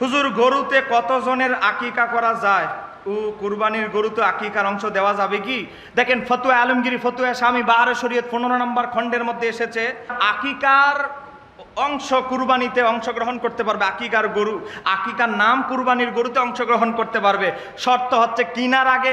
হুজুর, গরুতে কতজনের আকিকা করা যায়? ও, কুরবানির গরুতে আকিকার অংশ দেওয়া যাবে কি? দেখেন, ফতুয়া আলমগিরি, ফতুয়া স্বামী, বাহার শরীয়ত পনেরো নম্বর খণ্ডের মধ্যে এসেছে, আকিকার অংশ কুরবানিতে অংশগ্রহণ করতে পারবে, আকিকার গরু, আকিকার নাম কুরবানির গরুতে অংশগ্রহণ করতে পারবে। শর্ত হচ্ছে, কিনার আগে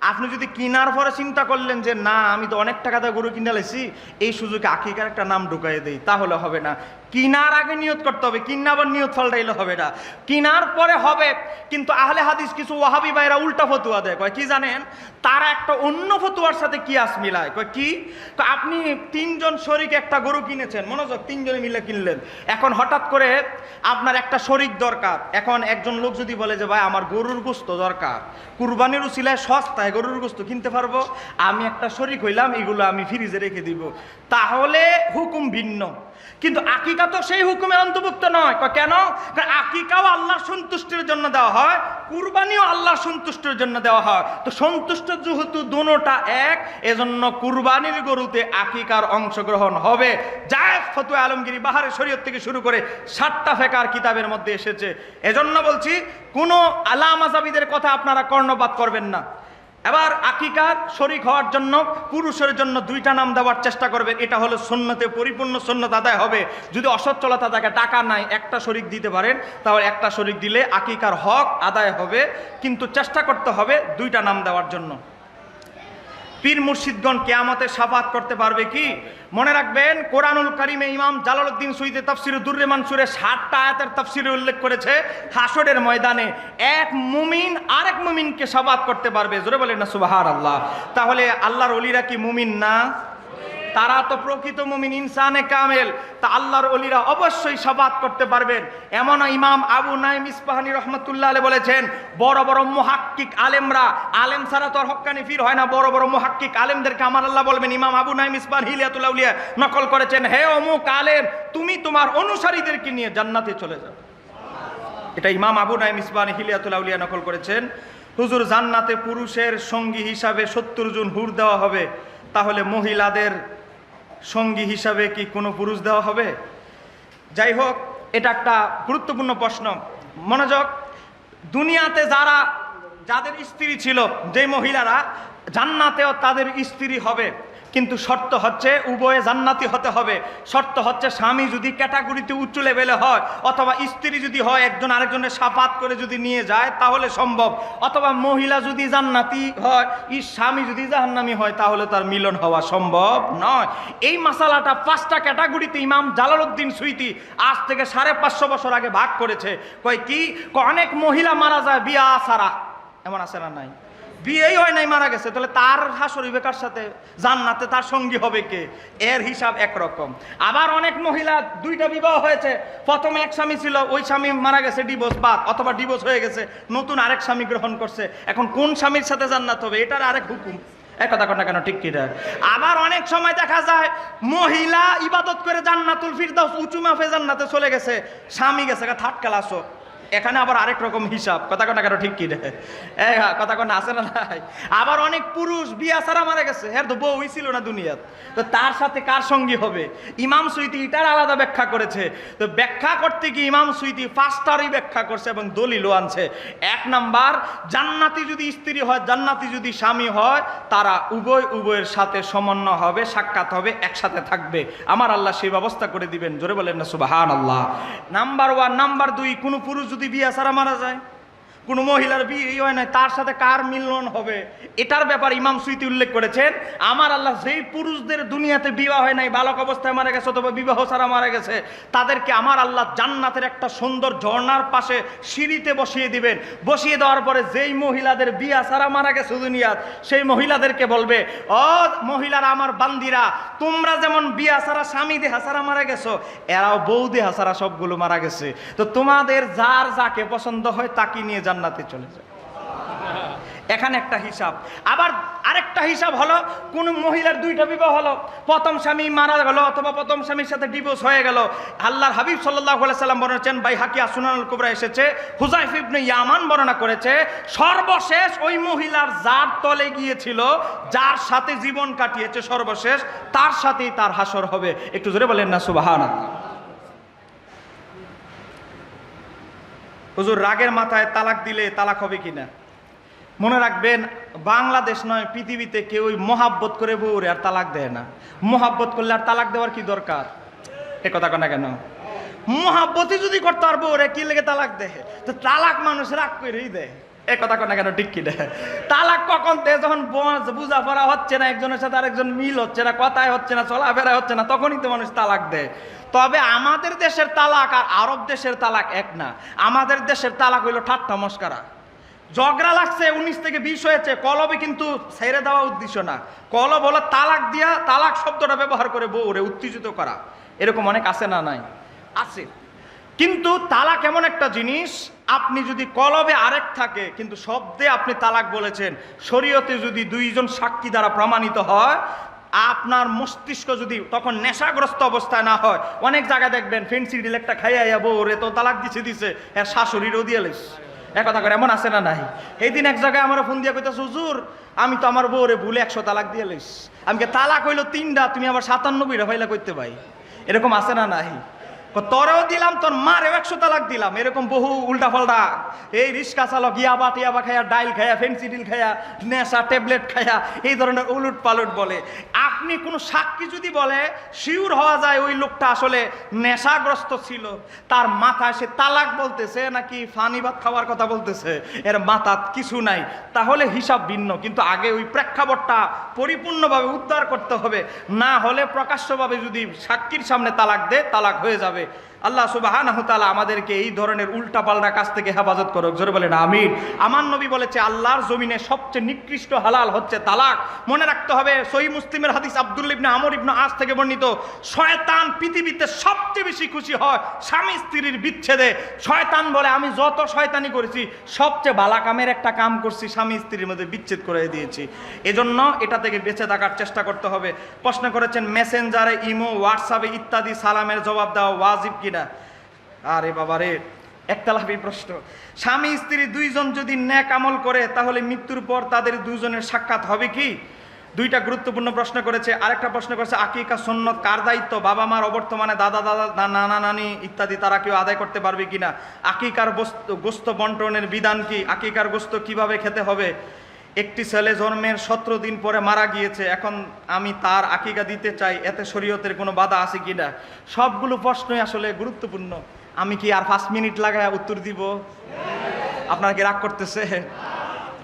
আপনি যদি কিনার পরে চিন্তা করলেন যে, না, আমি তো অনেক টাকা দিয়ে গরু কিনে লেছি এই সুযোগে আকিকার একটা নাম ঢুকাই দেই, তাহলে হবে না। কিনার আগে নিয়ত করতে হবে কিনা আবার নিয়ত ফলটাইলে হবে না। কিনার পরে হবে, কিন্তু আহলে হাদিস কিছু ওয়াহাবি ভাইরা উল্টা ফতুয়া দেয়। কয়, কি জানেন? তারা একটা অন্য ফতুয়ার সাথে কিয়াস মিলায়। কয়, কি? আপনি তিনজন শরিক একটা গরু কিনেছেন। মনোযোগ, তিনজনে মিলে কিনলেন। এখন হঠাৎ করে আপনার একটা শরিক দরকার। এখন একজন লোক যদি বলে যে, ভাই, আমার গরুর গোস্ত দরকার, কুরবানির উচিলায় সস্তায় গরুর গোস্ত কিনতে পারব, আমি একটা শরিক হইলাম, এগুলো আমি ফ্রিজে রেখে দিব। তাহলে হুকুম ভিন্ন। কিন্তু আকিকা তো সেই হুকুমের অন্তর্ভুক্ত নয়। কেন? আকিকাও আল্লাহর সন্তুষ্টির জন্য দেওয়া হয়, কুরবানিও আল্লাহর সন্তুষ্টির জন্য দেওয়া হয়। তো সন্তুষ্ট যেহেতু দুটা এক, এজন্য কুরবানির গরুতে আকিকার অংশগ্রহণ হবে। জায়েজ ফতুয়া আলমগিরি বাহারের শরীয়ত থেকে শুরু করে সাতটা ফেকার কিতাবের মধ্যে এসেছে। এজন্য বলছি, কোনো আলা মাজাবিদের কথা আপনারা কর্ণপাত করবেন না। এবার আকিকার শরিক হওয়ার জন্য, পুরুষের জন্য দুইটা নাম দেওয়ার চেষ্টা করবে। এটা হলো সন্ন্যতে পরিপূর্ণ সন্ন্যত আদায় হবে। যদি অসচ্ছলতা থাকে, টাকা নাই, একটা শরিক দিতে পারেন, তাহলে একটা শরিক দিলে আকিকার হক আদায় হবে। কিন্তু চেষ্টা করতে হবে দুইটা নাম দেওয়ার জন্য। পীর মুর্শিদগণ কেয়ামতে সাফাত করতে পারবে কি? মনে রাখবেন, কোরআনুল করিমে ইমাম জালালউদ্দিন সুইদে তফসির দুর্রে মানসুরে ষাটটা আয়াতের তফসিরে উল্লেখ করেছে হাসরের ময়দানে এক মুমিন আরেক মুমিনকে সাফাত করতে পারবে। জোরে বলেন না সুবাহার আল্লাহ তাহলে আল্লাহর অলিরা কি মুমিন না? তারা তো প্রকৃত মুমিন, ইনসানে কামেল। তা আল্লাহর অলিরা অবশ্যই সাবাত করতে পারবেন। এমন ইমাম আবু নাইম ইস্পাহানি রহমতুল্লাহ আলে বলেছেন, বড় বড় মুহাক্কিক আলেমরা, আলেম ছাড়া তো আর হক্কানি ফির হয় না। বড় বড় মুহাক্কিক আলেমদেরকে আমার আল্লাহ বলবেন, ইমাম আবু নাইম ইসপাহ হিলিয়াতুল্লাহ উলিয়া নকল করেছেন, হে অমুক আলেম, তুমি তোমার অনুসারীদেরকে নিয়ে জান্নাতে চলে যাও। এটা ইমাম আবু নাইম ইসবানি হিলিয়াতুল্লাহ উলিয়া নকল করেছেন। হুজুর, জান্নাতে পুরুষের সঙ্গী হিসাবে সত্তর জন হুর দেওয়া হবে। তাহলে মহিলাদের সঙ্গী হিসাবে কি কোনো পুরুষ দেওয়া হবে? যাই হোক, এটা একটা গুরুত্বপূর্ণ প্রশ্ন। মনোযোগ, দুনিয়াতে যারা, যাদের স্ত্রী ছিল যে মহিলারা, জান্নাতেও তাদের স্ত্রী হবে। কিন্তু শর্ত হচ্ছে উভয়ে জান্নাতি হতে হবে। শর্ত হচ্ছে স্বামী যদি ক্যাটাগরিতে উচ্চ লেভেলে হয় অথবা স্ত্রী যদি হয় একজন আরেকজনের সাফাত করে যদি নিয়ে যায়, তাহলে সম্ভব। অথবা মহিলা যদি জান্নাতি হয় ই স্বামী যদি জাহান্নামি হয়, তাহলে তার মিলন হওয়া সম্ভব নয়। এই মশালাটা পাঁচটা ক্যাটাগরিতে ইমাম জালালউদ্দিন সুইতি আজ থেকে সাড়ে পাঁচশো বছর আগে ভাগ করেছে। কয় কি? অনেক মহিলা মারা যায় বিয়া সারা এমন আছে না নাই? বিয়েই হয় নাই, মারা গেছে। তাহলে তার হাসর বেকার সাথে জান্নাতে তার সঙ্গী হবে কে? এর হিসাব একরকম। আবার অনেক মহিলা, দুইটা বিবাহ হয়েছে। প্রথমে এক স্বামী ছিল, ওই স্বামী মারা গেছে ডিভোর্স বাদ, অথবা ডিভোর্স হয়ে গেছে, নতুন আরেক স্বামী গ্রহণ করছে। এখন কোন স্বামীর সাথে জান্নাত হবে? এটার আরেক হুকুম। এক কথা কেন ঠিক কিনা? আবার অনেক সময় দেখা যায়, মহিলা ইবাদত করে জান্নাতুল ফিরদাউস উঁচু মাফে জান্নাতে চলে গেছে, স্বামী গেছে থার্ড ক্লাসও এখানে আবার আরেক রকম হিসাব। কথা কথা কেন, ঠিক কি কথা কথা আছে না নাই? আবার অনেক পুরুষ বিয়া ছাড়া মারা গেছে। হ্যাঁ তো বউ ছিল না দুনিয়াত। তো তার সাথে কার সঙ্গী হবে? ইমাম সুইতি এটার আলাদা ব্যাখ্যা করেছে। তো ব্যাখ্যা করতে গিয়ে ইমাম সুইতি পাঁচটারই ব্যাখ্যা করছে এবং দলিলও আনছে। এক নাম্বার, জান্নাতি যদি স্ত্রী হয়, জান্নাতি যদি স্বামী হয়, তারা উভয় উভয়ের সাথে সমন্বয় হবে, সাক্ষাৎ হবে, একসাথে থাকবে। আমার আল্লাহ সেই ব্যবস্থা করে দিবেন। জোরে বলেন না সুবাহান আল্লাহ নাম্বার ওয়ান, নাম্বার দুই, কোনো পুরুষ যদি বিয়া ছাড়া মারা যায়? কোনো মহিলার বিয়ে হয় না তার সাথে কার মিলন হবে? এটার ব্যাপার ইমাম সুইতি উল্লেখ করেছেন, আমার আল্লাহ যেই পুরুষদের দুনিয়াতে বিবাহ হয় নাই, বালক অবস্থায় মারা গেছে অথবা বিবাহ ছাড়া মারা গেছে, তাদেরকে আমার আল্লাহ জান্নাতের একটা সুন্দর ঝর্ণার পাশে সিঁড়িতে বসিয়ে দিবেন। বসিয়ে দেওয়ার পরে যেই মহিলাদের বিয়া ছাড়া মারা গেছে দুনিয়াত, সেই মহিলাদেরকে বলবে, ও মহিলারা আমার বান্দিরা, তোমরা যেমন বিয়া ছাড়া স্বামী দেহা ছাড়া মারা গেছো, এরাও বউ দেহা ছাড়া সবগুলো মারা গেছে। তো তোমাদের যার যাকে পছন্দ হয় তাকে নিয়ে জান্নাতে চলে যায়। এখানে একটা হিসাব। আবার আরেকটা হিসাব হলো, কোন মহিলার দুইটা বিবাহ হলো। প্রথম স্বামী মারা গেল অথবা প্রথম স্বামীর সাথে ডিভোর্স হয়ে গেল। আল্লাহর হাবিব সাল্লাহ সাল্লাম বর্ণনা বাই হাকি আসুনাল কুবরা এসেছে হুজাইফ ইবনে ইয়ামান বর্ণনা করেছে, সর্বশেষ ওই মহিলার যার তলে গিয়েছিল, যার সাথে জীবন কাটিয়েছে সর্বশেষ, তার সাথেই তার হাসর হবে। একটু জোরে বলেন না সুবাহান হুজুর, রাগের মাথায় তালাক দিলে তালাক হবে কিনা? মনে রাখবেন, বাংলাদেশ নয়, পৃথিবীতে কেউ মহাব্বত করে বউরে আর তালাক দেয় না। মহাব্বত করলে আর তালাক দেওয়ার কি দরকার? এ কথা কেনা কেন? মহাব্বতই যদি করতে পারব ওরে কি লেগে তালাক দেয়? তো তালাক মানুষ রাগ করেই দেয়। এ কথা কেনা কেন, ঠিক কি দেয় তালাক কখন দেয় যখন বোঝ- বুঝাপড়া হচ্ছে না, একজনের সাথে আরেকজন মিল হচ্ছে না কথায় হচ্ছে না, চলাফেরা হচ্ছে না, তখনই তো মানুষ তালাক দেয়। তবে আমাদের দেশের তালাক আর আরব দেশের তালাক এক না। আমাদের দেশের তালাক হইল ঠাট্টা মস্কারা। ঝগড়া লাগছে, উনিশ থেকে বিশ হয়েছে, কলবে কিন্তু ছেড়ে দেওয়া উদ্দেশ্য না। কলব হলো তালাক দিয়া, তালাক শব্দটা ব্যবহার করে বউরে উত্তেজিত করা। এরকম অনেক আছে না নাই? আছে। কিন্তু তালাক এমন একটা জিনিস, আপনি যদি কলবে আরেক থাকে, কিন্তু শব্দে আপনি তালাক বলেছেন, শরীয়তে যদি দুইজন সাক্ষী দ্বারা প্রমাণিত হয়, আপনার মস্তিষ্ক যদি তখন নেশাগ্রস্ত অবস্থায় না হয়, অনেক জায়গায় দেখবেন, ফেন্সি ডিল একটা খাইয়া যাব ওরে তো তালাক দিছে দিছে এর শাশুড়িরও দিয়ে এক কথা করে এমন আছে না নাই? এই দিন এক জায়গায় আমার ফোন দিয়ে কইতেছে, হুজুর, আমি তো আমার বউরে ভুলে একশো তালাক দিয়ে লইস আমি কে তালাক হইল তিনটা, তুমি আবার সাতান্নব্বইটা ফাইলা করতে পাই এরকম আছে না নাই? তোরেও দিলাম, তোর মারেও একশো তালাক দিলাম। এরকম বহু উল্টা পাল্টা এই রিক্সা চালক, ইয়াবা টিয়াবা খায়া, ডাইল খায়া, ফেন্সি ডিল খায়া, নেশা, ট্যাবলেট খায়া, এই ধরনের উলুট পালুট বলে। আপনি কোনো সাক্ষী যদি বলে শিওর হওয়া যায় ওই লোকটা আসলে নেশাগ্রস্ত ছিল। তার মাথায় সে তালাক বলতেছে, নাকি ফানি ভাত খাওয়ার কথা বলতেছে, এর মাথাত কিছু নাই। তাহলে হিসাব ভিন্ন, কিন্তু আগে ওই প্রেক্ষাপটটা পরিপূর্ণভাবে উদ্ধার করতে হবে। না হলে প্রকাশ্যভাবে যদি সাক্ষীর সামনে তালাক দে তালাক হয়ে যাবে। grave আল্লাহ তাআলা আমাদেরকে এই ধরনের উল্টাপাল্টা কাজ থেকে হেফাজত করুক। জোরে বলেন, আমিন। আমার নবী বলেছে, আল্লাহর জমিনে সবচেয়ে নিকৃষ্ট হালাল হচ্ছে তালাক। মনে রাখতে হবে, সহি মুসলিমের হাদিস আব্দুল ইবনে আমর ইবনে আস থেকে বর্ণিত, শয়তান পৃথিবীতে সবচেয়ে বেশি খুশি হয় স্বামী স্ত্রীর বিচ্ছেদে। শয়তান বলে, আমি যত শয়তানি করেছি, সবচেয়ে বালা কামের একটা কাম করছি, স্বামী স্ত্রীর মধ্যে বিচ্ছেদ করে দিয়েছি। এজন্য এটা থেকে বেঁচে থাকার চেষ্টা করতে হবে। প্রশ্ন করেছেন, মেসেঞ্জারে ইমো, হোয়াটসঅ্যাপে ইত্যাদি সালামের জবাব দেওয়া ওয়াজিব কিনা? আরে বাবা রে একতলাফি প্রশ্ন। স্বামী, স্ত্রী দুইজন যদি ন্যাক আমল করে, তাহলে মৃত্যুর পর তাদের দুজনের সাক্ষাৎ হবে কি? দুইটা গুরুত্বপূর্ণ প্রশ্ন করেছে। আরেকটা প্রশ্ন করেছে, আকিকা সন্ন্যত কার দায়িত্ব? বাবা মার অবর্তমানে দাদা দাদা নানা নানি ইত্যাদি, তারা কেউ আদায় করতে পারবে কিনা? আকিকার গোস্ত বন্টনের বিধান কি? আকিকার গোস্ত কীভাবে খেতে হবে? একটি ছেলে জন্মের সতেরো দিন পরে মারা গিয়েছে, এখন আমি তার আকিকা দিতে চাই, এতে শরীয়তের কোনো বাধা আছে কি না? সবগুলো প্রশ্নই আসলে গুরুত্বপূর্ণ। আমি কি আর পাঁচ মিনিট লাগায় উত্তর দিব? আপনারা কি রাগ করতেছে?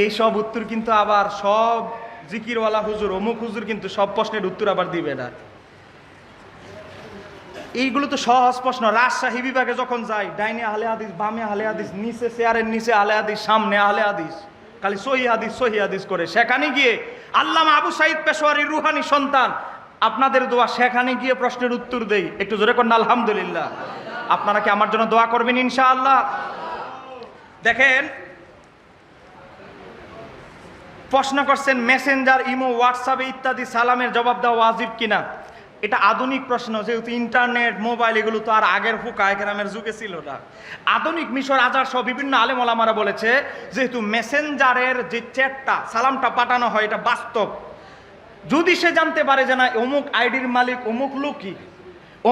এই সব উত্তর কিন্তু আবার সব জিকিরওয়ালা হুজুর, অমুক হুজুর কিন্তু সব প্রশ্নের উত্তর আবার দিবে না। এইগুলো তো সহজ প্রশ্ন। রাজশাহী বিভাগে যখন যাই, ডাইনে আহলে হাদিস, বামে আহলে হাদিস, নিচে চেয়ারের নিচে আহলে হাদিস, সামনে আহলে হাদিস। খালি সহি হাদিস, সহি করে। সেখানে গিয়ে আল্লামা আবু সাইদ পেশোয়ারি রুহানি সন্তান, আপনাদের দোয়া সেখানে গিয়ে প্রশ্নের উত্তর দেই। একটু জোরে করেন আলহামদুলিল্লাহ। আপনারা কি আমার জন্য দোয়া করবেন ইনশাআল্লাহ? দেখেন, প্রশ্ন করছেন, মেসেঞ্জার, ইমো, হোয়াটসঅ্যাপে ইত্যাদি সালামের জবাব দেওয়া ওয়াজিব কিনা? এটা আধুনিক প্রশ্ন, যেহেতু ইন্টারনেট, মোবাইল, এগুলো তো আর আগের ফুকা গ্রামের যুগে ছিল না। আধুনিক মিশর আজার সহ বিভিন্ন আলেম ওলামারা বলেছে, যেহেতু মেসেঞ্জারের যে চ্যাটটা সালামটা পাঠানো হয়, এটা বাস্তব। যদি সে জানতে পারে যে না, অমুক আইডির মালিক অমুক লোকই,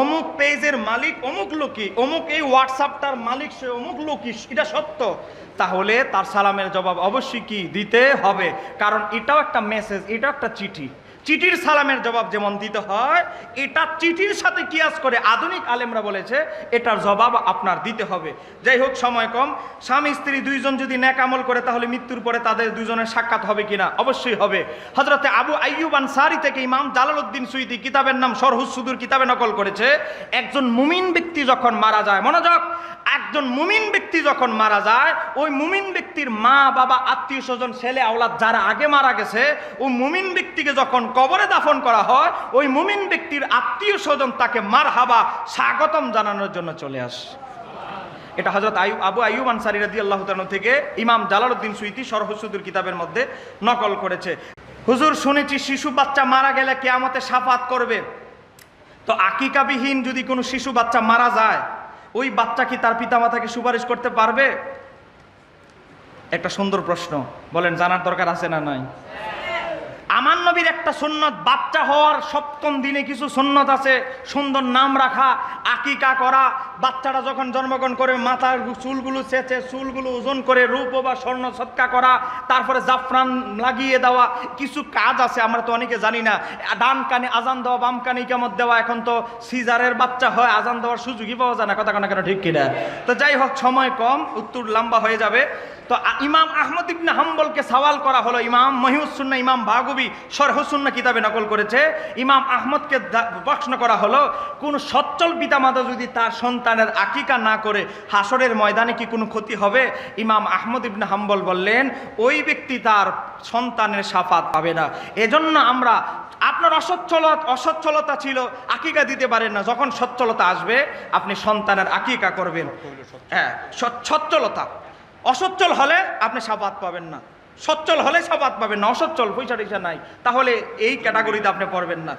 অমুক পেজের মালিক অমুক লোকই, অমুক এই হোয়াটসঅ্যাপটার মালিক সে অমুক লোকই, এটা সত্য, তাহলে তার সালামের জবাব অবশ্যই কি? দিতে হবে। কারণ এটাও একটা মেসেজ এটাও একটা চিঠি। চিঠির সালামের জবাব যেমন দিতে হয়, এটা চিঠির সাথে কিয়াস করে আধুনিক আলেমরা বলেছে, এটার জবাব আপনার দিতে হবে। যাই হোক, সময় কম। স্বামী, স্ত্রী দুইজন যদি ন্যাক আমল করে, তাহলে মৃত্যুর পরে তাদের দুজনের সাক্ষাৎ হবে কিনা? অবশ্যই হবে। হজরতে আবু আইয়ুব আনসারি থেকে ইমাম জালালউদ্দিন সুইদি কিতাবের নাম সরহুস সুদুর কিতাবে নকল করেছে। একজন মুমিন ব্যক্তি যখন মারা যায়, মনোযোগ একজন মুমিন ব্যক্তি যখন মারা যায়, ওই মুমিন ব্যক্তির মা, বাবা, আত্মীয় স্বজন, ছেলে, আওলাদ যারা আগে মারা গেছে, ওই মুমিন ব্যক্তিকে যখন কবরে দাফন করা হয়, ওই মুমিন ব্যক্তির আত্মীয় স্বজন তাকে মার হাবা স্বাগতম জানানোর জন্য চলে আসে। এটা হজরত আয়ু আবু আয়ুব আনসারি রাদি আল্লাহ থেকে ইমাম জালালউদ্দিন সুইতি সরহসুদুর কিতাবের মধ্যে নকল করেছে। হুজুর, শুনেছি, শিশু বাচ্চা মারা গেলে কেয়ামতে সাফাত করবে। তো আকিকাবিহীন যদি কোনো শিশু বাচ্চা মারা যায় ওই বাচ্চা কি তার পিতামাতাকে সুপারিশ করতে পারবে? একটা সুন্দর প্রশ্ন। বলেন, জানার দরকার আছে না নাই? আমার নবীর একটা সুন্নত, বাচ্চা হওয়ার সপ্তম দিনে কিছু সুন্নত আছে, সুন্দর নাম রাখা, আকিকা করা বাচ্চাটা যখন জন্মগ্রহণ করে, মাথার চুলগুলো চেঁচে, চুলগুলো ওজন করে, রূপ বা স্বর্ণ সৎকা করা, তারপরে জাফরান লাগিয়ে দেওয়া, কিছু কাজ আছে, আমরা তো অনেকে জানি না। ডান কানে আজান দেওয়া, বাম কানে কেমন দেওয়া, এখন তো সিজারের বাচ্চা হয়, আজান দেওয়ার সুযোগই পাওয়া যায় না, কথা কেন কেন ঠিক কিনা? তো যাই হোক, সময় কম, উত্তর লম্বা হয়ে যাবে। তো ইমাম আহমদ ইবনে হাম্বলকে সওয়াল করা হলো, ইমাম মহিউসুন্না ইমাম বাগুবি সরহসুন্না কিতাবে নকল করেছে। ইমাম আহমদকে প্রশ্ন করা হলো, কোন সচ্চল পিতামাতা যদি তার সন্তানের আকিকা না করে হাসরের ময়দানে কি কোনো ক্ষতি হবে? ইমাম আহমদ ইবনে হাম্বল বললেন, ওই ব্যক্তি তার সন্তানের সাফাত পাবে না। এজন্য আমরা আপনার অসচ্ছলতা অসচ্ছলতা ছিল, আকিকা দিতে পারেন না। যখন সচ্ছলতা আসবে, আপনি সন্তানের আকিকা করবেন। হ্যাঁ সচ্ছলতা। অসচ্ছল হলে আপনি সাবাত পাবেন না। সচ্ছল হলে সাবাত পাবেন না, অসচ্ছল পয়সা টয়সা নাই। তাহলে এই ক্যাটাগরিতে আপনি পড়বেন না।